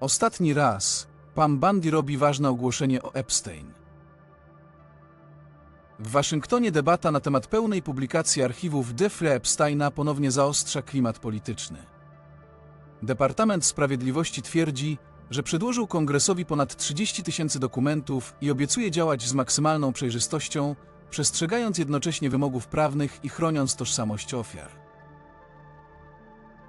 Ostatni raz Pam Bundy robi ważne ogłoszenie o Epstein. W Waszyngtonie debata na temat pełnej publikacji archiwów Jeffrey Epsteina ponownie zaostrza klimat polityczny. Departament Sprawiedliwości twierdzi, że przedłożył kongresowi ponad 30 tysięcy dokumentów i obiecuje działać z maksymalną przejrzystością, przestrzegając jednocześnie wymogów prawnych i chroniąc tożsamość ofiar.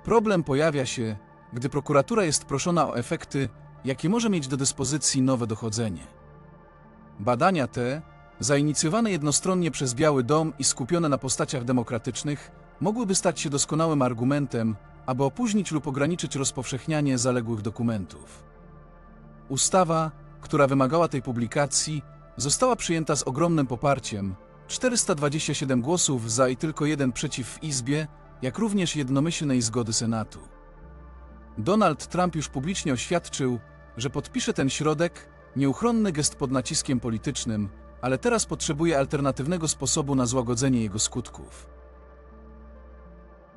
Problem pojawia się, gdy prokuratura jest proszona o efekty, jakie może mieć do dyspozycji nowe dochodzenie. Badania te, zainicjowane jednostronnie przez Biały Dom i skupione na postaciach demokratycznych, mogłyby stać się doskonałym argumentem, aby opóźnić lub ograniczyć rozpowszechnianie zaległych dokumentów. Ustawa, która wymagała tej publikacji, została przyjęta z ogromnym poparciem 427 głosów za i tylko jeden przeciw w Izbie, jak również jednomyślnej zgody Senatu. Donald Trump już publicznie oświadczył, że podpisze ten środek, nieuchronny gest pod naciskiem politycznym, ale teraz potrzebuje alternatywnego sposobu na złagodzenie jego skutków.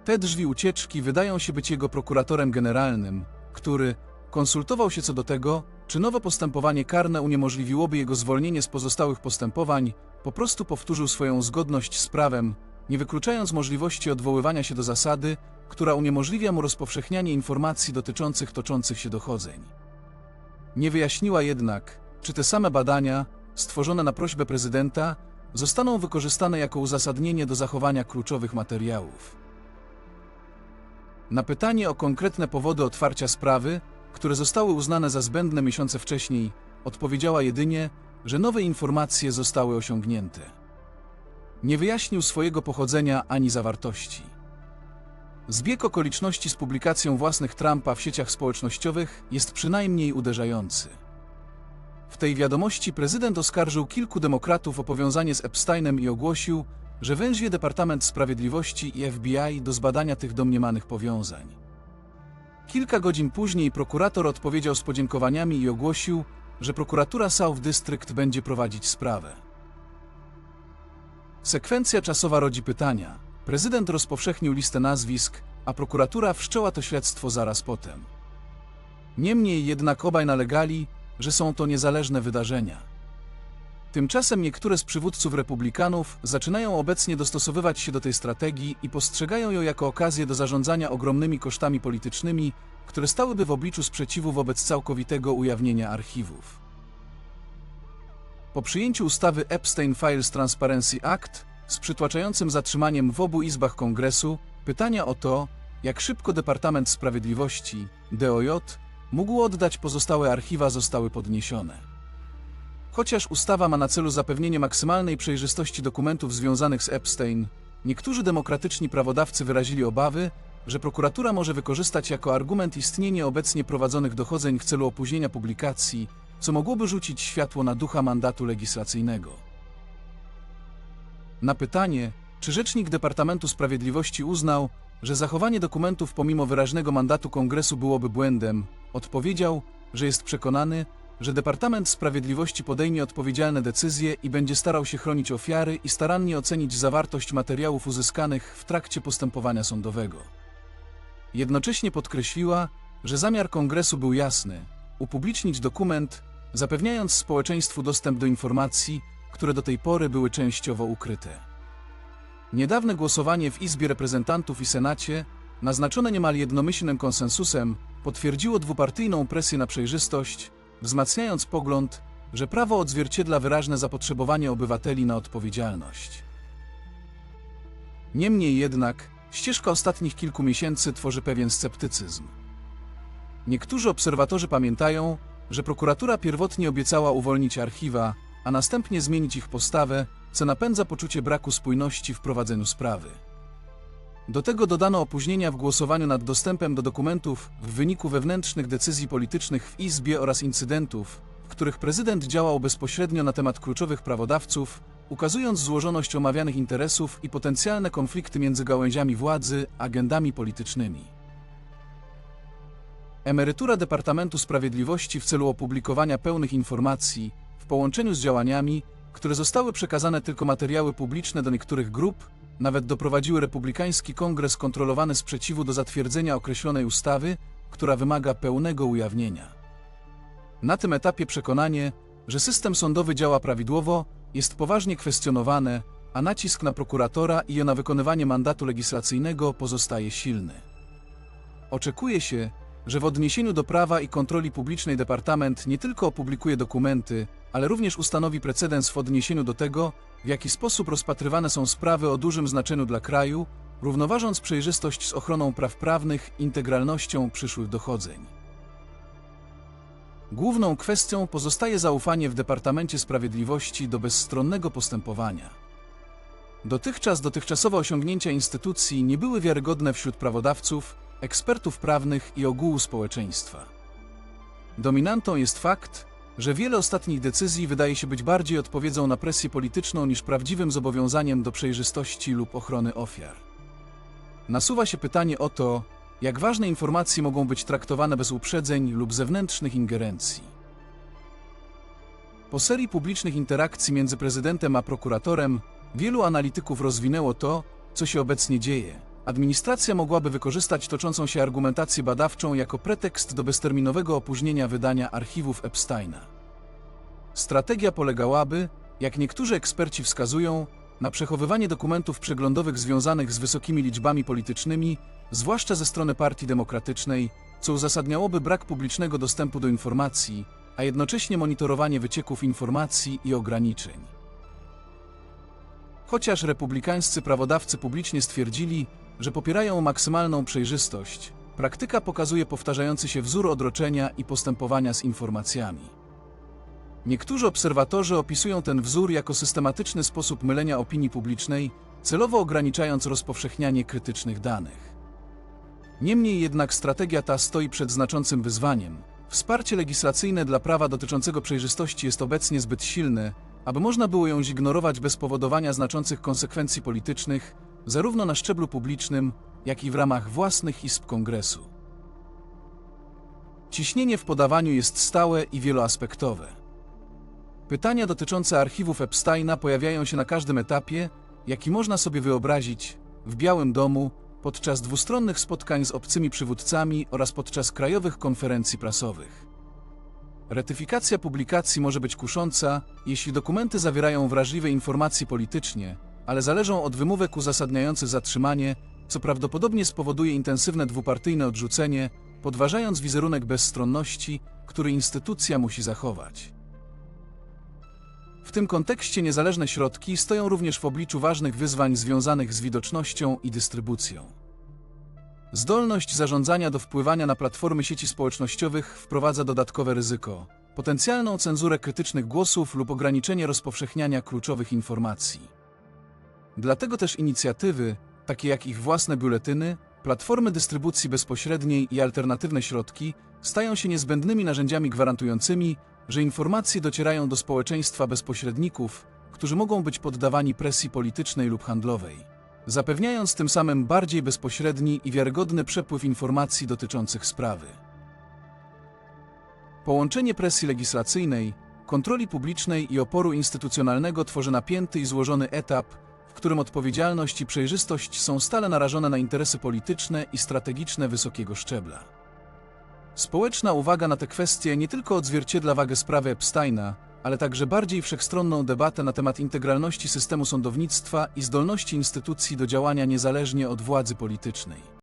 Te drzwi ucieczki wydają się być jego prokuratorem generalnym, który konsultował się co do tego, czy nowe postępowanie karne uniemożliwiłoby jego zwolnienie z pozostałych postępowań, po prostu powtórzył swoją zgodność z prawem, nie wykluczając możliwości odwoływania się do zasady, która uniemożliwia mu rozpowszechnianie informacji dotyczących toczących się dochodzeń. Nie wyjaśniła jednak, czy te same badania, stworzone na prośbę prezydenta, zostaną wykorzystane jako uzasadnienie do zachowania kluczowych materiałów. Na pytanie o konkretne powody otwarcia sprawy, które zostały uznane za zbędne miesiące wcześniej, odpowiedziała jedynie, że nowe informacje zostały osiągnięte. Nie wyjaśnił swojego pochodzenia ani zawartości. Zbieg okoliczności z publikacją własnych Trumpa w sieciach społecznościowych jest przynajmniej uderzający. W tej wiadomości prezydent oskarżył kilku demokratów o powiązanie z Epsteinem i ogłosił, że węźwie Departament Sprawiedliwości i FBI do zbadania tych domniemanych powiązań. Kilka godzin później prokurator odpowiedział z podziękowaniami i ogłosił, że prokuratura South District będzie prowadzić sprawę. Sekwencja czasowa rodzi pytania. Prezydent rozpowszechnił listę nazwisk, a prokuratura wszczęła to śledztwo zaraz potem. Niemniej jednak obaj nalegali, że są to niezależne wydarzenia. Tymczasem niektóre z przywódców republikanów zaczynają obecnie dostosowywać się do tej strategii i postrzegają ją jako okazję do zarządzania ogromnymi kosztami politycznymi, które stałyby w obliczu sprzeciwu wobec całkowitego ujawnienia archiwów. Po przyjęciu ustawy Epstein Files Transparency Act z przytłaczającym zatrzymaniem w obu izbach kongresu, pytania o to, jak szybko Departament Sprawiedliwości, DOJ, mógł oddać pozostałe archiwa zostały podniesione. Chociaż ustawa ma na celu zapewnienie maksymalnej przejrzystości dokumentów związanych z Epstein, niektórzy demokratyczni prawodawcy wyrazili obawy, że prokuratura może wykorzystać jako argument istnienie obecnie prowadzonych dochodzeń w celu opóźnienia publikacji, co mogłoby rzucić światło na ducha mandatu legislacyjnego. Na pytanie, czy rzecznik Departamentu Sprawiedliwości uznał, że zachowanie dokumentów pomimo wyraźnego mandatu kongresu byłoby błędem, odpowiedział, że jest przekonany, że Departament Sprawiedliwości podejmie odpowiedzialne decyzje i będzie starał się chronić ofiary i starannie ocenić zawartość materiałów uzyskanych w trakcie postępowania sądowego. Jednocześnie podkreśliła, że zamiar kongresu był jasny upublicznić dokument, zapewniając społeczeństwu dostęp do informacji, które do tej pory były częściowo ukryte. Niedawne głosowanie w Izbie Reprezentantów i Senacie, naznaczone niemal jednomyślnym konsensusem, potwierdziło dwupartyjną presję na przejrzystość, wzmacniając pogląd, że prawo odzwierciedla wyraźne zapotrzebowanie obywateli na odpowiedzialność. Niemniej jednak, ścieżka ostatnich kilku miesięcy tworzy pewien sceptycyzm. Niektórzy obserwatorzy pamiętają, że prokuratura pierwotnie obiecała uwolnić archiwa, a następnie zmienić ich postawę, co napędza poczucie braku spójności w prowadzeniu sprawy. Do tego dodano opóźnienia w głosowaniu nad dostępem do dokumentów w wyniku wewnętrznych decyzji politycznych w Izbie oraz incydentów, w których prezydent działał bezpośrednio na temat kluczowych prawodawców, ukazując złożoność omawianych interesów i potencjalne konflikty między gałęziami władzy, agendami politycznymi. Emerytura Departamentu Sprawiedliwości w celu opublikowania pełnych informacji, w połączeniu z działaniami, które zostały przekazane tylko materiały publiczne do niektórych grup, nawet doprowadziły republikański kongres kontrolowany sprzeciwu do zatwierdzenia określonej ustawy, która wymaga pełnego ujawnienia. Na tym etapie przekonanie, że system sądowy działa prawidłowo, jest poważnie kwestionowane, a nacisk na prokuratora i na wykonywanie mandatu legislacyjnego pozostaje silny. Oczekuje się, że w odniesieniu do prawa i kontroli publicznej Departament nie tylko opublikuje dokumenty, ale również ustanowi precedens w odniesieniu do tego, w jaki sposób rozpatrywane są sprawy o dużym znaczeniu dla kraju, równoważąc przejrzystość z ochroną praw prawnych integralnością przyszłych dochodzeń. Główną kwestią pozostaje zaufanie w Departamencie Sprawiedliwości do bezstronnego postępowania. Dotychczas dotychczasowe osiągnięcia instytucji nie były wiarygodne wśród prawodawców, ekspertów prawnych i ogółu społeczeństwa. Dominantą jest fakt, że wiele ostatnich decyzji wydaje się być bardziej odpowiedzią na presję polityczną niż prawdziwym zobowiązaniem do przejrzystości lub ochrony ofiar. Nasuwa się pytanie o to, jak ważne informacje mogą być traktowane bez uprzedzeń lub zewnętrznych ingerencji. Po serii publicznych interakcji między prezydentem a prokuratorem, wielu analityków rozwinęło to, co się obecnie dzieje. Administracja mogłaby wykorzystać toczącą się argumentację badawczą jako pretekst do bezterminowego opóźnienia wydania archiwów Epsteina. Strategia polegałaby, jak niektórzy eksperci wskazują, na przechowywanie dokumentów przeglądowych związanych z wysokimi liczbami politycznymi, zwłaszcza ze strony Partii Demokratycznej, co uzasadniałoby brak publicznego dostępu do informacji, a jednocześnie monitorowanie wycieków informacji i ograniczeń. Chociaż republikańscy prawodawcy publicznie stwierdzili, że popierają maksymalną przejrzystość, praktyka pokazuje powtarzający się wzór odroczenia i postępowania z informacjami. Niektórzy obserwatorzy opisują ten wzór jako systematyczny sposób mylenia opinii publicznej, celowo ograniczając rozpowszechnianie krytycznych danych. Niemniej jednak strategia ta stoi przed znaczącym wyzwaniem. Wsparcie legislacyjne dla prawa dotyczącego przejrzystości jest obecnie zbyt silne, aby można było ją zignorować bez powodowania znaczących konsekwencji politycznych, zarówno na szczeblu publicznym, jak i w ramach własnych izb kongresu. Ciśnienie w podawaniu jest stałe i wieloaspektowe. Pytania dotyczące archiwów Epsteina pojawiają się na każdym etapie, jaki można sobie wyobrazić, w Białym Domu, podczas dwustronnych spotkań z obcymi przywódcami oraz podczas krajowych konferencji prasowych. Retyfikacja publikacji może być kusząca, jeśli dokumenty zawierają wrażliwe informacje politycznie, ale zależą od wymówek uzasadniających zatrzymanie, co prawdopodobnie spowoduje intensywne dwupartyjne odrzucenie, podważając wizerunek bezstronności, który instytucja musi zachować. W tym kontekście niezależne środki stoją również w obliczu ważnych wyzwań związanych z widocznością i dystrybucją. Zdolność zarządzania do wpływania na platformy sieci społecznościowych wprowadza dodatkowe ryzyko, potencjalną cenzurę krytycznych głosów lub ograniczenie rozpowszechniania kluczowych informacji. Dlatego też inicjatywy, takie jak ich własne biuletyny, platformy dystrybucji bezpośredniej i alternatywne środki, stają się niezbędnymi narzędziami gwarantującymi, że informacje docierają do społeczeństwa bez pośredników, którzy mogą być poddawani presji politycznej lub handlowej, zapewniając tym samym bardziej bezpośredni i wiarygodny przepływ informacji dotyczących sprawy. Połączenie presji legislacyjnej, kontroli publicznej i oporu instytucjonalnego tworzy napięty i złożony etap, w którym odpowiedzialność i przejrzystość są stale narażone na interesy polityczne i strategiczne wysokiego szczebla. Społeczna uwaga na te kwestie nie tylko odzwierciedla wagę sprawy Epsteina, ale także bardziej wszechstronną debatę na temat integralności systemu sądownictwa i zdolności instytucji do działania niezależnie od władzy politycznej.